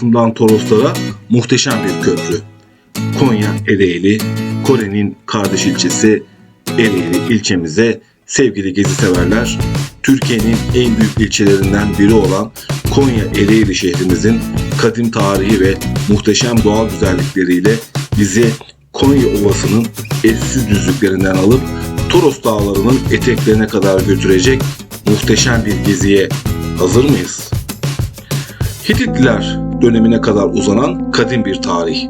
Kafkas'ından Toroslara muhteşem bir köprü. Konya Ereğli, Kore'nin kardeş ilçesi Ereğli ilçemize sevgili gezi severler, Türkiye'nin en büyük ilçelerinden biri olan Konya Ereğli şehrimizin kadim tarihi ve muhteşem doğal güzellikleriyle bizi Konya Ovası'nın eşsiz düzlüklerinden alıp Toros Dağları'nın eteklerine kadar götürecek muhteşem bir geziye hazır mıyız? Hititliler dönemine kadar uzanan kadim bir tarih.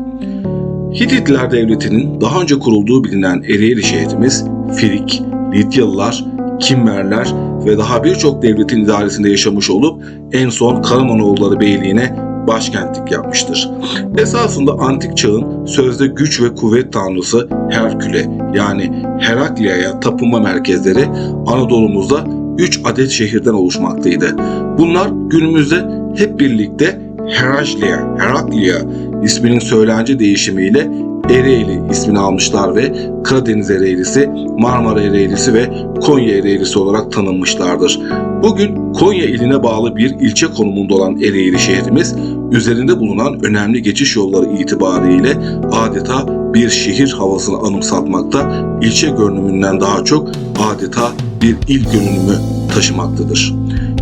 Hititliler Devleti'nin daha önce kurulduğu bilinen Ereğli şehrimiz Firik, Lidyalılar, Kimmerler ve daha birçok devletin idaresinde yaşamış olup en son Karamanoğulları Beyliğine başkentlik yapmıştır. Esasında antik çağın sözde güç ve kuvvet tanrısı Herkül'e yani Heraklia'ya tapınma merkezleri Anadolu'muzda 3 adet şehirden oluşmaktaydı. Bunlar günümüzde hep birlikte Heraklia, Heraklia isminin söylence değişimiyle Ereğli ismini almışlar ve Karadeniz Ereğlisi, Marmara Ereğlisi ve Konya Ereğlisi olarak tanınmışlardır. Bugün Konya iline bağlı bir ilçe konumunda olan Ereğli şehrimiz, üzerinde bulunan önemli geçiş yolları itibariyle adeta bir şehir havasını anımsatmakta, ilçe görünümünden daha çok adeta bir il görünümü taşımaktadır.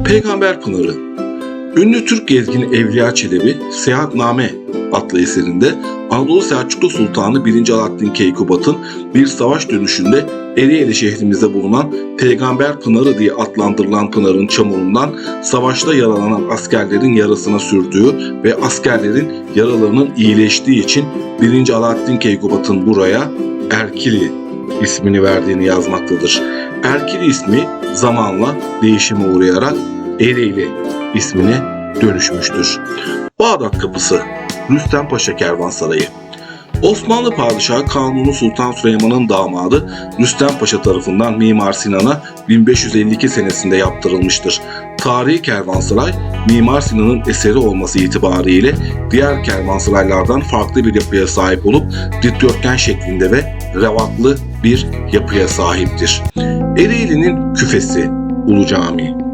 Peygamber Pınarı Ünlü Türk gezgini Evliya Çelebi Seyahatname adlı eserinde Anadolu Selçuklu Sultanı 1. Alaaddin Keykubat'ın bir savaş dönüşünde Ereğli şehrimizde bulunan Peygamber Pınarı diye adlandırılan pınarın çamurundan savaşta yaralanan askerlerin yarasına sürdüğü ve askerlerin yaralarının iyileştiği için 1. Alaaddin Keykubat'ın buraya Erkili ismini verdiğini yazmaktadır. Erkili ismi zamanla değişime uğrayarak Ereğli ismine dönüşmüştür. Bağdat Kapısı, Rüstem Paşa Kervansarayı. Osmanlı Padişahı Kanuni Sultan Süleyman'ın damadı Rüstem Paşa tarafından Mimar Sinan'a 1552 senesinde yaptırılmıştır. Tarihi kervansaray Mimar Sinan'ın eseri olması itibariyle diğer kervansaraylardan farklı bir yapıya sahip olup dikdörtgen şeklinde ve revatlı bir yapıya sahiptir. Ereğli'nin küfesi Ulu Camii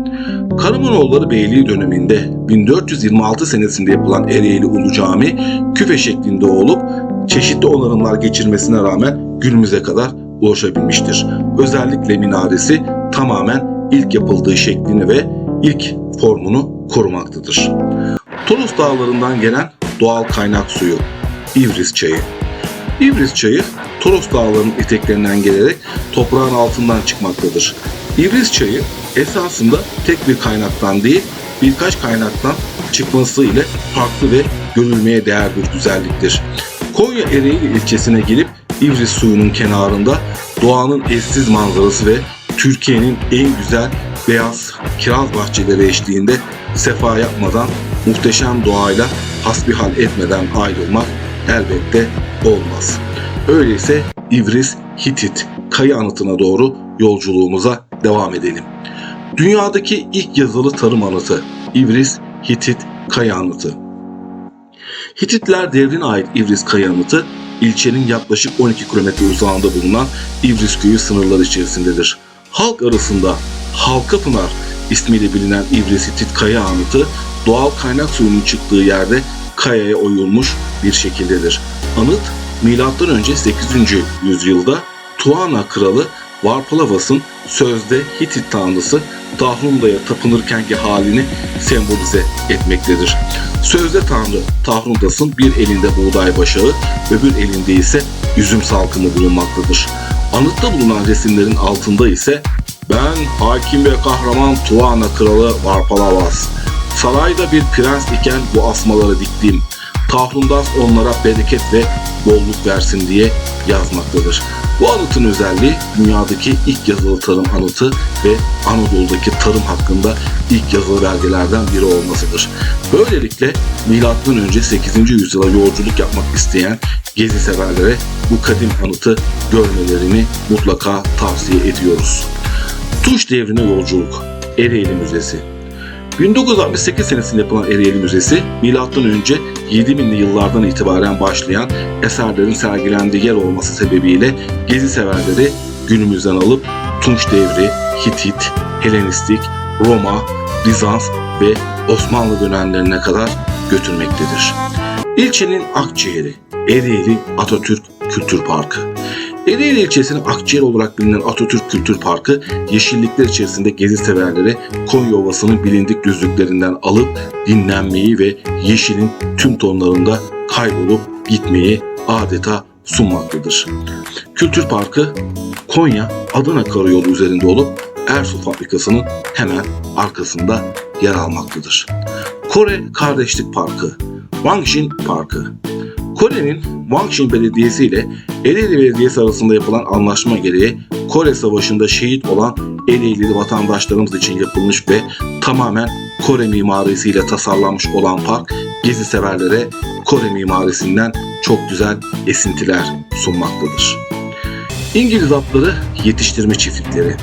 Karamanoğulları Beyliği döneminde 1426 senesinde yapılan Ereğli Ulu Cami küfe şeklinde olup çeşitli onarımlar geçirmesine rağmen günümüze kadar ulaşabilmiştir. Özellikle minaresi tamamen ilk yapıldığı şeklini ve ilk formunu korumaktadır. Toros dağlarından gelen doğal kaynak suyu İvris çayı. İvris çayı Toros dağlarının eteklerinden gelerek toprağın altından çıkmaktadır. İvris çayı esasında tek bir kaynaktan değil birkaç kaynaktan çıkması ile farklı ve görülmeye değer bir güzelliktir. Konya Ereğli ilçesine girip İvris suyunun kenarında doğanın eşsiz manzarası ve Türkiye'nin en güzel beyaz kiraz bahçeleri eşliğinde sefa yapmadan muhteşem doğayla hasbihal etmeden ayrılmak elbette olmaz. Öyleyse İvris Hitit kayı anıtına doğru yolculuğumuza devam edelim. Dünyadaki ilk yazılı tarım anıtı İvris Hitit Kaya Anıtı. Hititler devrine ait İvris Kaya Anıtı ilçenin yaklaşık 12 kilometre uzağında bulunan İvris köyü sınırları içerisindedir. Halk arasında Halka Pınar ismiyle bilinen İvris Hitit Kaya Anıtı doğal kaynak suyunun çıktığı yerde kayaya oyulmuş bir şekildedir. Anıt M.Ö. 8. yüzyılda Tuana kralı Varpalavas'ın sözde Hitit tanrısı Tahrunda'ya tapınırkenki halini sembolize etmektedir. Sözde tanrı Tahrundas'ın bir elinde buğday başağı, öbür elinde ise üzüm salkımı bulunmaktadır. Anıtta bulunan resimlerin altında ise ben hakim ve kahraman Tuana kralı Varpalavas. Sarayda bir prens iken bu asmaları diktim. Tahrundas onlara bereket ve bolluk versin diye yazmaktadır. Bu anıtın özelliği dünyadaki ilk yazılı tarım anıtı ve Anadolu'daki tarım hakkında ilk yazılı belgelerden biri olmasıdır. Böylelikle M.Ö. 8. yüzyıla yolculuk yapmak isteyen gezi severlere bu kadim anıtı görmelerini mutlaka tavsiye ediyoruz. Tunç devrine yolculuk Ereğli Müzesi 1968 senesinde yapılan Ereğli Müzesi, M.Ö. 7000'li yıllardan itibaren başlayan eserlerin sergilendiği yer olması sebebiyle gezi severleri günümüzden alıp Tunç devri, Hitit, Helenistik, Roma, Bizans ve Osmanlı dönemlerine kadar götürmektedir. İlçenin akciğeri Ereğli Atatürk Kültür Parkı. Ereğli ilçesinin akciğer olarak bilinen Atatürk Kültür Parkı, yeşillikler içerisinde gezi severleri Konya Ovası'nın bilindik düzlüklerinden alıp dinlenmeyi ve yeşilin tüm tonlarında kaybolup gitmeyi adeta sunmaktadır. Kültür Parkı Konya Adana Karayolu üzerinde olup Ersu Fabrikası'nın hemen arkasında yer almaktadır. Kore Kardeşlik Parkı, Wangshin Parkı. Kore'nin Wangshin Belediyesi ile Ereğli Belediyesi arasında yapılan anlaşma gereği Kore Savaşı'nda şehit olan Ereğlili vatandaşlarımız için yapılmış ve tamamen Kore mimarisiyle tasarlanmış olan park gezi severlere Kore mimarisinden çok güzel esintiler sunmaktadır. İngiliz atları yetiştirme çiftlikleri.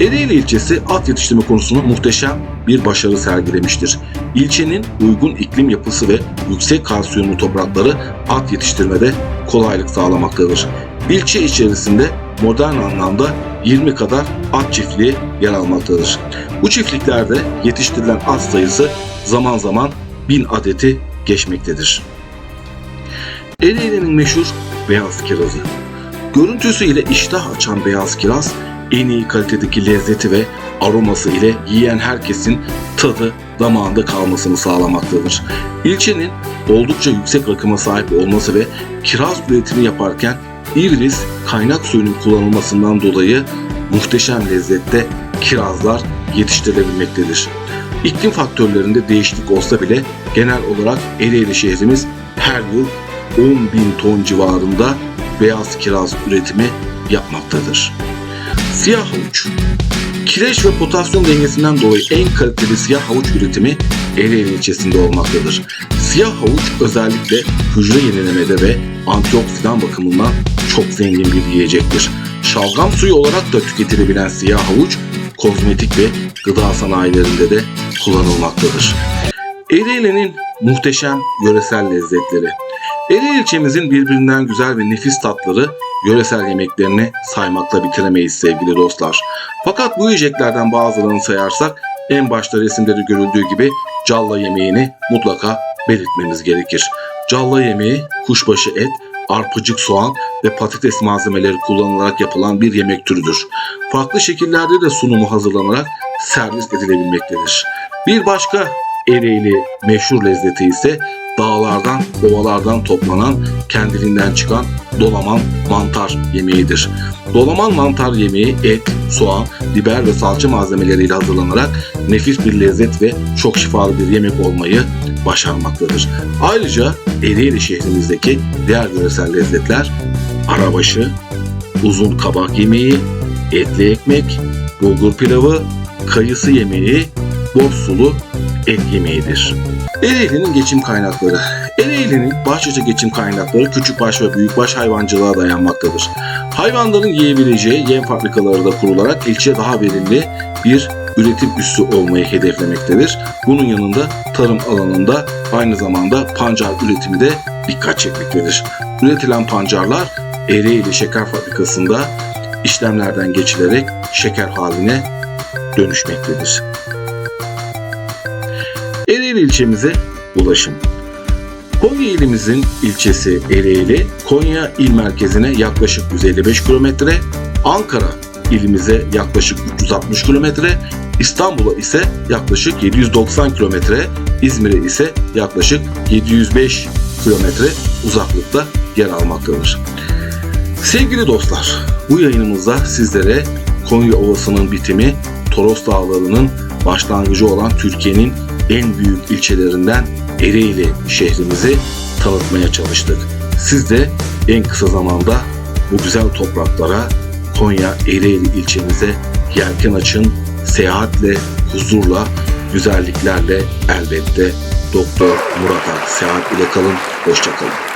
Ereğli ilçesi at yetiştirme konusunda muhteşem bir başarı sergilemiştir. İlçenin uygun iklim yapısı ve yüksek kalsiyumlu toprakları at yetiştirmede kolaylık sağlamaktadır. İlçe içerisinde modern anlamda 20 kadar at çiftliği yer almaktadır. Bu çiftliklerde yetiştirilen at sayısı zaman zaman 1000 adeti geçmektedir. Ereğli'nin meşhur beyaz kirazı. Görüntüsü ile iştah açan beyaz kiraz, en iyi kalitedeki lezzeti ve aroması ile yiyen herkesin tadı damağında kalmasını sağlamaktadır. İlçenin oldukça yüksek rakıma sahip olması ve kiraz üretimi yaparken İvriz kaynak suyunun kullanılmasından dolayı muhteşem lezzette kirazlar yetiştirilebilmektedir. İklim faktörlerinde değişiklik olsa bile genel olarak Ereğli şehrimiz her yıl 10 bin ton civarında beyaz kiraz üretimi yapmaktadır. Siyah havuç Kireç ve potasyum dengesinden dolayı en kaliteli siyah havuç üretimi Ereğli ilçesinde olmaktadır. Siyah havuç özellikle hücre yenilemede ve antioksidan bakımından çok zengin bir yiyecektir. Şalgam suyu olarak da tüketilebilen siyah havuç kozmetik ve gıda sanayilerinde de kullanılmaktadır. Ereğli'nin muhteşem yöresel lezzetleri. Ereğli ilçemizin birbirinden güzel ve nefis tatları yöresel yemeklerini saymakla bitiremeyiz sevgili dostlar. Fakat bu yiyeceklerden bazılarını sayarsak en başta resimde de görüldüğü gibi calla yemeğini mutlaka belirtmemiz gerekir. Calla yemeği kuşbaşı et, arpacık soğan ve patates malzemeleri kullanılarak yapılan bir yemek türüdür. Farklı şekillerde de sunumu hazırlanarak servis edilebilmektedir. Bir başka Ereğli meşhur lezzeti ise dağlardan, ovalardan toplanan, kendiliğinden çıkan dolaman mantar yemeğidir. Dolaman mantar yemeği et, soğan, biber ve salça malzemeleriyle hazırlanarak nefis bir lezzet ve çok şifalı bir yemek olmayı başarmaktadır. Ayrıca Ereğli şehrimizdeki diğer yöresel lezzetler arabaşı, uzun kabak yemeği, etli ekmek, bulgur pilavı, kayısı yemeği, bol sulu et yemeğidir. Ereğli'nin geçim kaynakları. Ereğli'nin başlıca geçim kaynakları küçükbaş ve büyükbaş hayvancılığa dayanmaktadır. Hayvanların yiyebileceği yem fabrikaları da kurularak ilçe daha verimli bir üretim üssü olmayı hedeflemektedir. Bunun yanında tarım alanında aynı zamanda pancar üretimi de dikkat çekmektedir. Üretilen pancarlar Ereğli Şeker Fabrikası'nda işlemlerden geçilerek şeker haline dönüşmektedir. Ereğli ilçemize ulaşım. Konya ilimizin ilçesi Ereğli, Konya il merkezine yaklaşık 155 kilometre, Ankara ilimize yaklaşık 360 kilometre, İstanbul'a ise yaklaşık 790 kilometre, İzmir'e ise yaklaşık 705 kilometre uzaklıkta yer almaktadır. Sevgili dostlar, bu yayınımızda sizlere Konya Ovası'nın bitimi, Toros Dağları'nın başlangıcı olan Türkiye'nin en büyük ilçelerinden Ereğli şehrimizi tanıtmaya çalıştık. Siz de en kısa zamanda bu güzel topraklara Konya Ereğli ilçemize yelken açın, seyahatle, huzurla, güzelliklerle elbette Doktor Murat Ak seyahat ile kalın, hoşça kalın.